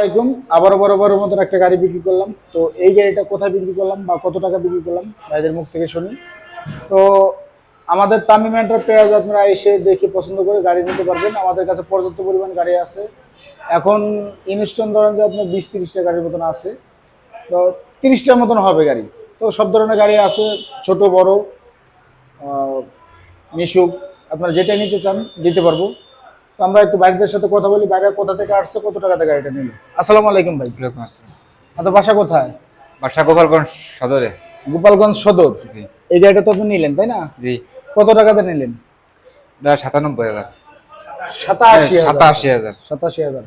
আলাইকুম। আবারও বরাবরের মতন একটা গাড়ি বিক্রি করলাম। তো এই গাড়িটা কোথায় বিক্রি করলাম বা কত টাকা বিক্রি করলাম, ভাইদের মুখ থেকে শুনি। তো আমাদের তামিম এন্টারপ্রাইজ আপনারা এসে দেখে পছন্দ করে গাড়ি নিতে পারবেন। আমাদের কাছে পর্যাপ্ত পরিমাণ গাড়ি আছে। এখন ইনস্টন ধরেন যে আপনার বিশ তিরিশটা গাড়ির মতন আছে। তো তিরিশটার মতন হবে গাড়ি। তো সব ধরনের গাড়ি আছে, ছোট, বড় মিশুক। আপনারা যেটা নিতে চান, দিতে পারব। তো আমরা একটু বাইরের সাথে কথা বলি বাইরে কোথা থেকে আসছে কত টাকাতে গাড়িটা নিল? আসসালামু আলাইকুম ভাই। ওয়ালাইকুম আসসালাম। আপনার বাসা কোথায়? বাসা গোপালগঞ্জ সদরে। গোপালগঞ্জ সদর? জি। এই গাড়িটা তো আপনি নিলেন তাই না? জি। কত টাকাতে নিলেন? এটা সাতানব্বই হাজার। সাতাশি সাতাশি হাজার। সাতাশি হাজার।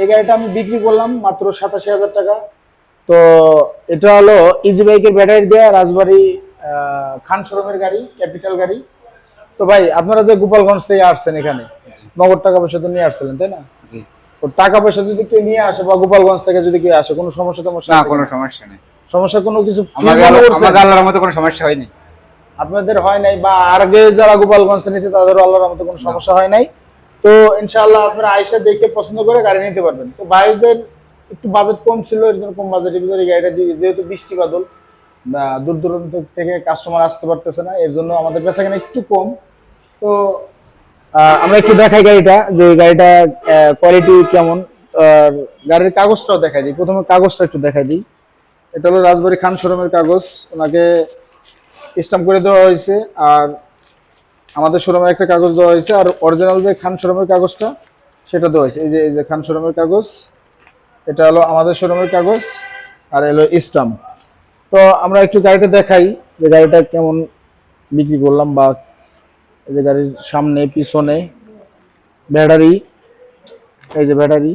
এই গাড়িটা আমি বিক্রি করলাম মাত্র সাতাশি হাজার টাকা। তো এটা হলো ইজি বাইকের ব্যাটারি দেওয়া রাজবাড়ি খান শোরুমের গাড়ি ক্যাপিটাল গাড়ি। তো ভাই আপনারা যে গোপালগঞ্জ থেকে আসছেন এখানে নগদ টাকা পয়সা তো নিয়ে আসছিলেন তাই না? জি। তো টাকা পয়সা যদি কেউ নিয়ে আসে বা গোপালগঞ্জ থেকে যদি কেউ আসে কোনো সমস্যা টমস্যা না কোনো সমস্যা নেই। সমস্যা কোনো কিছু আমাদের আল্লাহর মতো কোনো সমস্যা হয়নি। আপনাদের হয় নাই বা আগে যারা গোপালগঞ্জ নিয়েছে তাদের আল্লাহর মতো কোনো সমস্যা হয় নাই। তো ইনশাআল্লাহ আপনারা আইসা দেখে পছন্দ করে গাড়ি নিতে পারবেন। তো ভাইদের একটু বাজেট কম ছিল এর জন্য কম বাজেটের ভিতরে গাড়িটা দিয়ে যেহেতু বৃষ্টি বাদল দূর দূরান্ত থেকে কাস্টমার আসতে পারতেছে না, এর জন্য আমাদের এখানে একটু কম। তো আমরা একটু দেখাই গাড়িটা, যে গাড়িটা কোয়ালিটি কেমন। আর গাড়ির কাগজটাও দেখাই দিই। প্রথমে কাগজটা একটু দেখাই দিই। এটা হলো রাজবাড়ি খান শোরুমের কাগজ। ওনাকে স্টাম্প করে দেওয়া হয়েছে। আর আমাদের শোরুমের একটা কাগজ দেওয়া হয়েছে। আর অরিজিনাল যে খান শোরুমের কাগজটা, সেটা দেওয়া হয়েছে। এই যে এই যে খান শোরুমের কাগজ, এটা হলো আমাদের শোরুমের কাগজ। আর এলো স্টাম্প তো আমরা একটু গাড়িটা দেখাই যে গাড়িটা কেমন বিক্রি করলাম বা এই যে গাড়ির সামনে, পিছনে, ব্যাটারি, এই যে ব্যাটারি।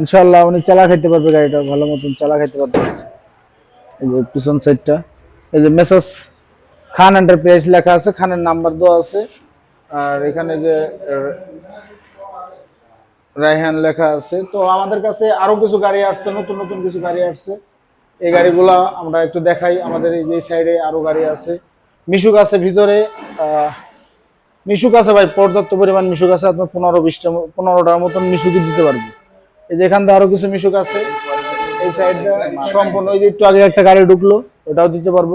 ইনশাল্লাহ উনি চালা খাইতে পারবে গাড়িটা, ভালো মতন চালা খাইতে পারবে। এই যে পিছন সাইডটা। এই যে মেসাজ, খান এন্টারপ্রাইজ লেখা আছে, খানের নাম্বার দেওয়া আছে। আর এখানে যে রায়হান লেখা আছে। তো আমাদের কাছে আরও কিছু গাড়ি আসছে, নতুন নতুন কিছু গাড়ি আসছে। এই গাড়িগুলা আমরা একটু দেখাই। আমাদের এই যে সাইডে আরও গাড়ি আছে। মিশুক আছে ভিতরে মিশুক আছে ভাই পর্যাপ্ত পরিমাণ মিশুক আছে। আপনার পনেরো বিশটা পনেরোটার মতন মিশুকই দিতে পারবে। এই যে এখান থেকে আরও কিছু মিশুক আছে। এই সাইডটা সম্পূর্ণ ওই যে একটু আগে একটা গাড়ি ঢুকলো ওটাও দিতে পারব।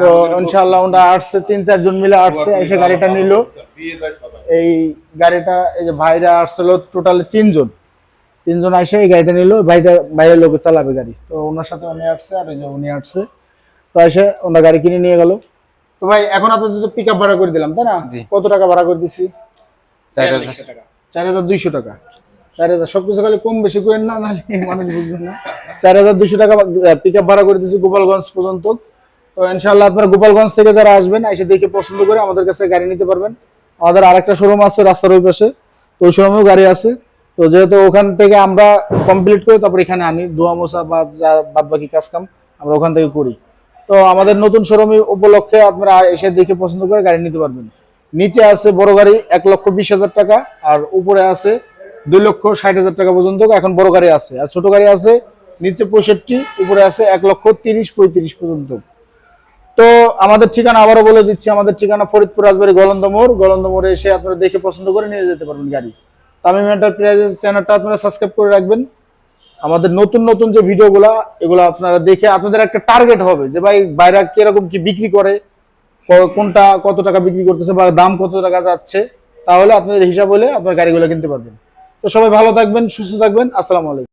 তো ইনশাআল্লাহ ওরা আসছে তিন চারজন মিলে আসছে এসে গাড়িটা নিল। এই গাড়িটা এই যে ভাইরা আসছিল টোটাল তিনজন। তিনজন আসে এই গাড়িটা নিল ভাইটা বাইরের লোকে চালাবে গাড়ি। তো ওনার সাথে উনি আসছে আর এই যে উনি আসছে। তো এসে ওনার গাড়ি কিনে নিয়ে গেল। তো ভাই এখন আপনাদের তো পিক আপ ভাড়া করে দিলাম তাই না? জি। কত টাকা ভাড়া করে দিছি? চার হাজার। দুইশো টাকা। চার হাজার সবকিছু খালি কম বেশি করেন না নাহলে মানুষ বুঝবেন না। চার হাজার দুইশো টাকা পিক আপ ভাড়া করে দিয়েছি গোপালগঞ্জ পর্যন্ত। তো ইনশাল্লাহ আপনারা গোপালগঞ্জ থেকে যারা আসবেন এসে দেখে পছন্দ করে আমাদের কাছে গাড়ি নিতে পারবেন। আমাদের আরেকটা শোরুম আছে রাস্তার ওই পাশে তো ওই শোরুমেও গাড়ি আছে। তো যেহেতু ওখান থেকে আমরা কমপ্লিট করে তারপর এখানে আনি ধোয়া মোছা বা যা বাদ বাকি কাজ কাম আমরা ওখান থেকে করি। তো আমাদের নতুন শোরুমে উপলক্ষে আপনারা এসে দেখে পছন্দ করে গাড়ি নিতে পারবেন। নিচে আছে বড় গাড়ি এক লক্ষ বিশ হাজার টাকা, আর উপরে আছে দুই লক্ষ ষাট হাজার টাকা পর্যন্ত এখন বড় গাড়ি আছে। আর ছোট গাড়ি আছে নিচে পঁয়ষট্টি, উপরে আছে এক লক্ষ তিরিশ, পঁয়ত্রিশ পর্যন্ত। তো আমাদের ঠিকানা আবারও বলে দিচ্ছি, আমাদের ঠিকানা ফরিদপুর রাজবাড়ি গলন্দ মোড়। গলন্দ মোড়ে এসে আপনারা দেখে পছন্দ করে নিয়ে যেতে পারবেন গাড়ি। তামিম এন্টারপ্রাইজেস চ্যানেলটা আপনারা সাবস্ক্রাইব করে রাখবেন। আমাদের নতুন নতুন যে ভিডিওগুলা, এগুলো আপনারা দেখে আপনাদের একটা টার্গেট হবে যে ভাই, বাইরে কীরকম কি বিক্রি করে কোনটা কত টাকা বিক্রি করতেছে বা দাম কত টাকা যাচ্ছে, তাহলে আপনাদের হিসাব হলে আপনার গাড়িগুলো কিনতে পারবেন। তো সবাই ভালো থাকবেন, সুস্থ থাকবেন, আসসালামু আলাইকুম।